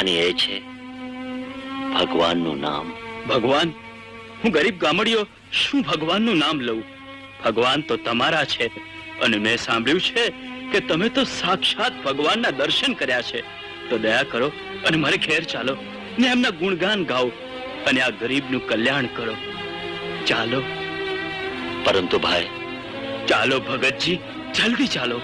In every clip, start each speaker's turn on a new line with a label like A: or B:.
A: અને એ છે ભગવાનનું નામ.
B: ભગવાન હું ગરીબ ગામડીયો શું ભગવાનનું નામ લઉં? ભગવાન તો તમારા છે અને મેં સાંભળ્યું છે કે તમે તો સાક્ષાત ભગવાનના દર્શન કર્યા છે. તો દયા કરો અને મારે ઘેર ચાલો. ને એમના ગુણગાન ગાઓ અને આ ગરીબનું કલ્યાણ કરો. ચાલો.
A: પરંતુ ભાઈ
B: ચાલો ભગતજી જલ્દી ચાલો.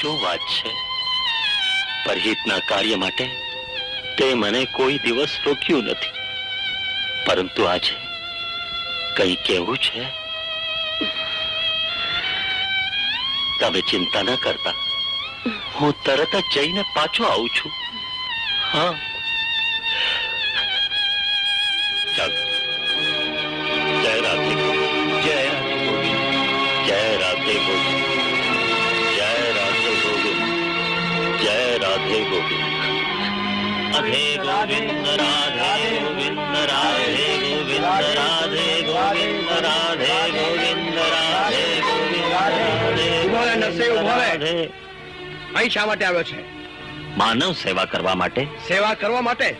A: શું વાત છે? પરહિતના કાર્ય માટે તે મને કોઈ દિવસ રોક્યું નથી. પરંતુ આજે કઈ કેવું છે? તમે ચિંતા ન કરતા. હું તરત જ જઈને પાછો આવું છું. હા. ચાલો. જય રાધે
B: જય રાધે
A: જય રાધે રાધે ગોવિંદ હે ગોવિંદ રાધે ગોવિંદ રાધે ગોવિંદ રાધે ગોવિંદ રાધે ગોવિંદ રાધે ગોવિંદ રાધે રાધે
C: અહીં શા માટે આવ્યો છે?
A: માનવ સેવા કરવા માટે?
C: સેવા કરવા માટે?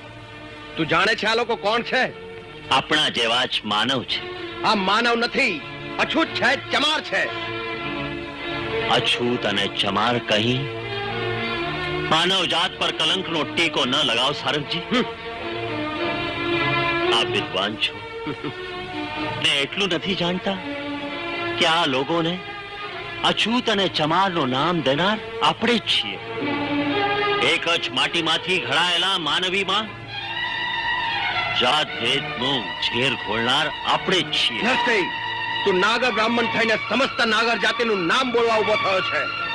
C: તું જાણે છે આ લોકો કોણ છે?
A: આપણા જેવા જ માનવ છે.
C: આ માનવ નથી અછૂત છે ચમાર છે.
A: અછૂત અને ચમાર કહી માનવ જાત પર કલંકનો ટેકો ન લગાવ સારંગજી આપ વિદ્વાન છો ને એટલું નથી જાણતા કે આ લોકોને અછૂત અને ચમારનું નામ દેનાર આપણે જ છીએ એક જ માટીમાંથી ઘડાયેલા માનવીમાં જાત ભેદનું ઝેર ઘોળનાર આપણે જ છીએ
C: તું નાગર બ્રાહ્મણ થઈને સમસ્ત નાગર જાતિનું નામ બોલવા ઊભો થયો છે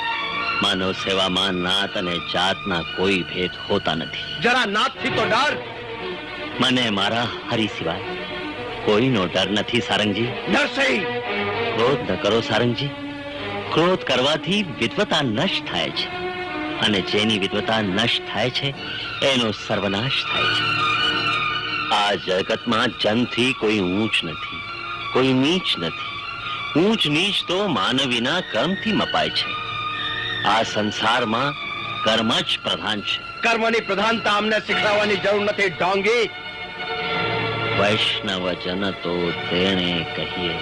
A: માનવ સેવામાં નાત અને જાતના કોઈ ભેદ હોતા નથી.
C: જરા નાથથી તો ડર.
A: મને મારા હરી સિવાય કોઈનો ડર નથી સારંગજી.
C: નરસિંહ
A: ક્રોધ ન કરો સારંગજી. ક્રોધ કરવાથી વિદ્વતા નષ્ટ થાય છે. અને જેની વિદ્વતા નષ્ટ થાય છે એનો સર્વનાશ થાય છે. આ જગતમાં જનથી કોઈ ઊંચ નથી કોઈ નીચ નથી. ઊંચ નીચ તો માનવીના કર્મથી મપાય છે. આ સંસારમાં કર્મ જ પ્રધાન છે.
C: કર્મની પ્રધાનતા અમને શીખવવાની જરૂર નથી ઢોંગી.
A: વૈષ્ણવ જન તો તેણે કહીએ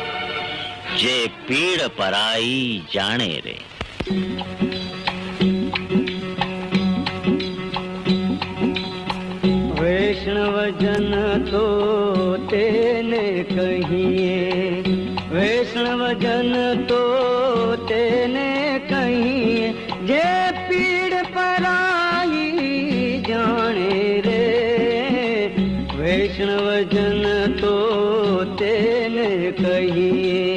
A: જે પીડ પરાઈ જાણે રે.
D: વૈષ્ણવજન તો વૈષ્ણવ જન તો તેને કહીએ.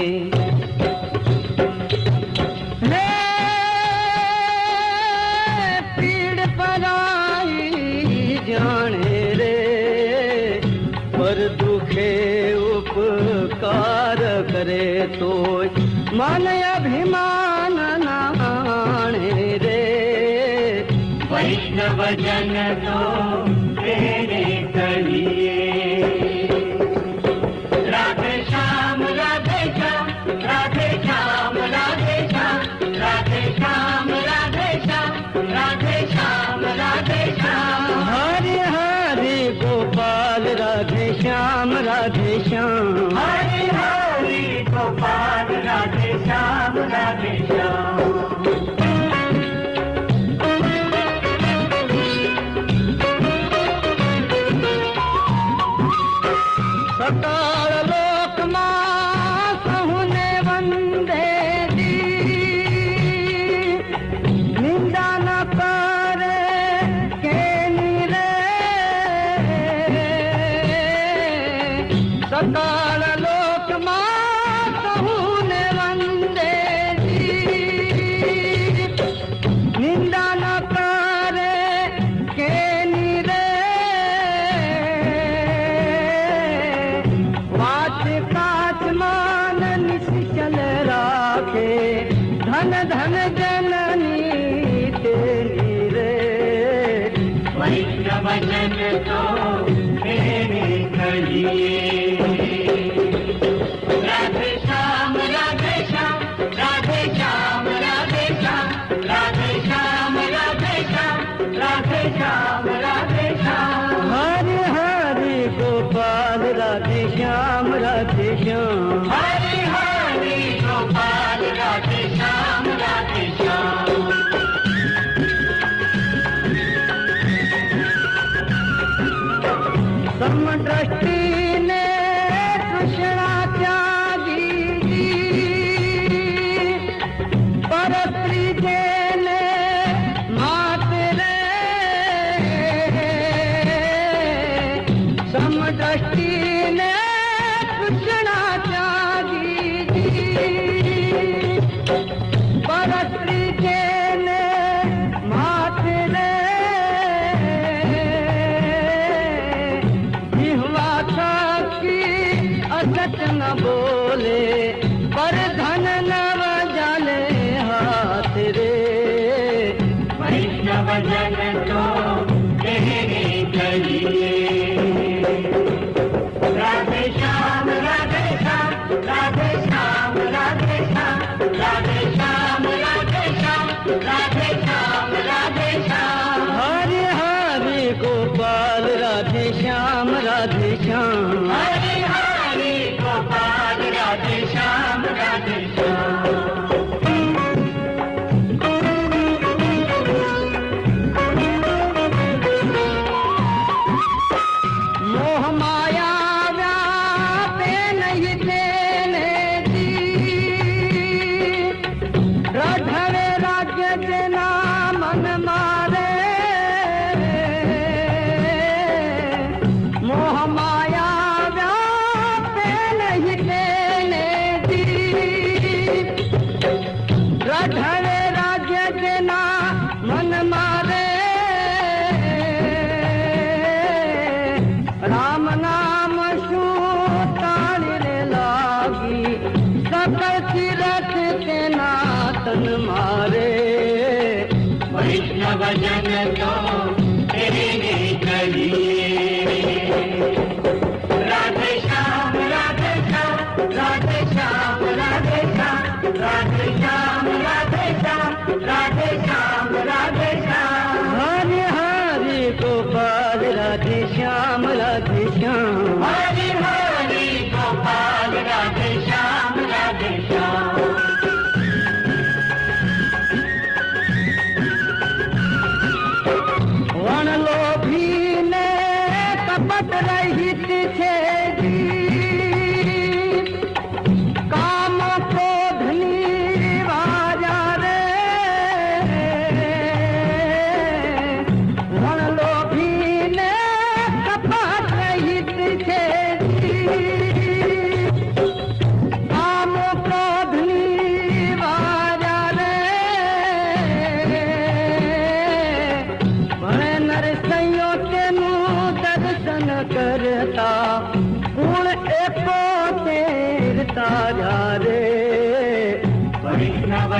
D: કરે તો મન અભિમાન નાણે રે વૈષ્ણવ જન તો રે श्याम हरे हरे गोपाल राधे श्याम राधे श्याम છે ધન ધન જનની તેની રે વૈષ્ણવજન તો તેને કહીએ રાધે શ્યામ રાધે શ્યામ રાધે શ્યામ રાધે શ્યામ રાધે શ્યામ રાધે શ્યામ રાધે શ્યામ રાધે શ્યામ હરે હરે ગોપાલ રાધે શ્યામ રાધે શ્યામ હરે न बोले पर धन न बजाले हाथ रे। वैष्णव जन को तो कहने चाहिए। राधे श्याम राधे श्याम राधे श्याम राधे श्याम राधे श्याम राधे श्याम राधे श्याम राधे श्याम। हरे हरे गोपाल राधे श्याम राधे श्याम।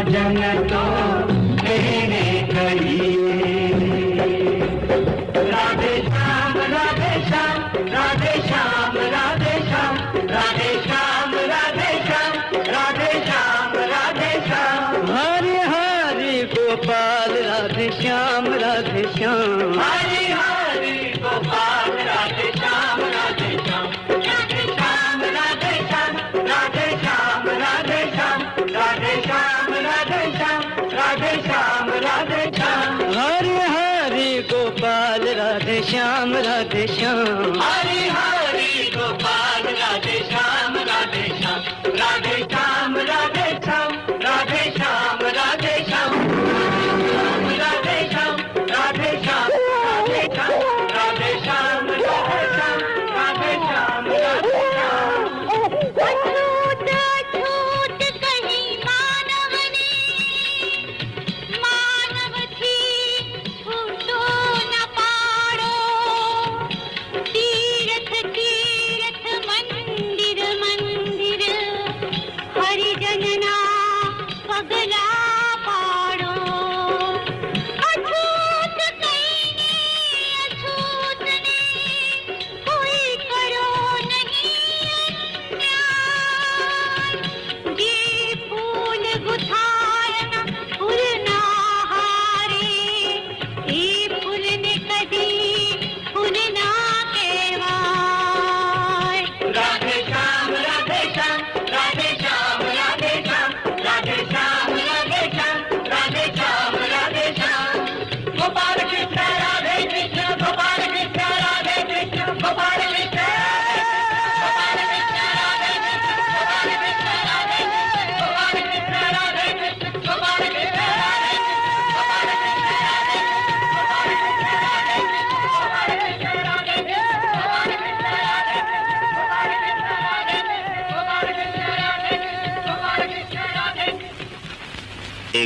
D: ભજન તો તેને કરીએ રાધે શ્યામ રાધે શ્યામ રાધે શ્યામ રાધે શ્યામ રાધે શ્યામ રાધે શ્યામ રાધે શ્યામ રાધે શ્યામ હરે હરે ગોપાલ રાધે શ્યામ રાધે શ્યામ હરે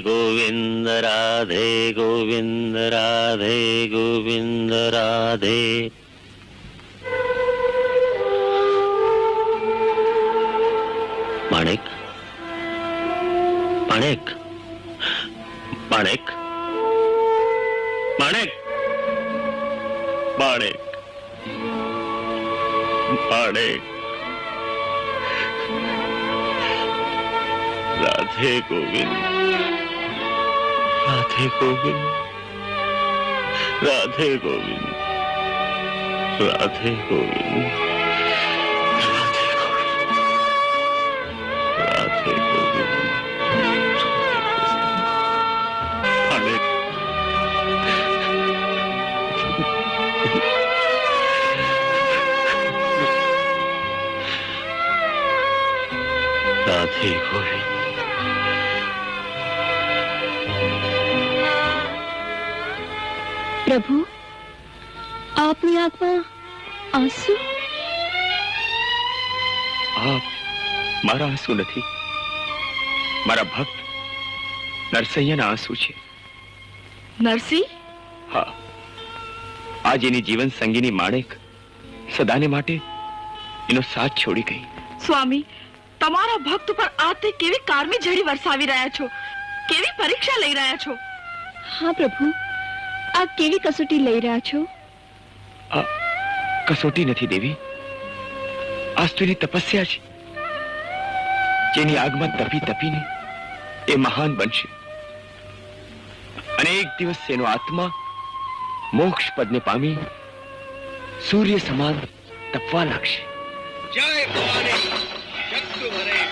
D: गोविन्द राधे गोविन्द राधे गोविन्द राधे माणिक माणिक माणिक माणिक माणिक माणिक राधे गोविंद
A: ગોવિંદ રાધે ગોવિંદ રાધે ગોવિંદ માણેક રાધે ગોવિંદ
E: પ્રભુ આપની આંખમાં આંસુ?
F: આપ મારા આંસુ નથી. મારા ભક્ત નરસૈયાના આંસુ છે.
E: નરસિંહ
F: હા. આજ એની જીવન સંગીની માણેક સદાને માટે એનો સાથ છોડી ગઈ.
G: સ્વામી તમારા ભક્ત પર આ તે કેવી કારમી ઝડી વરસાવી રહ્યા છો? કેવી પરીક્ષા લઈ રહ્યા છો?
E: હા પ્રભુ. આ કેવી કસોટી લઈ રહ્યા છો?
F: આ કસોટી નથી દેવી. આ સ્ત્રીની તપસ્યા છે. જેની આગમાં તપી તપીને એ મહાન બનશે. અને એક દિવસ એનો આત્મા મોક્ષ પદને પામી સૂર્ય સમાન તપવા લાગશે. જય ભવાની શક્તિ ભરે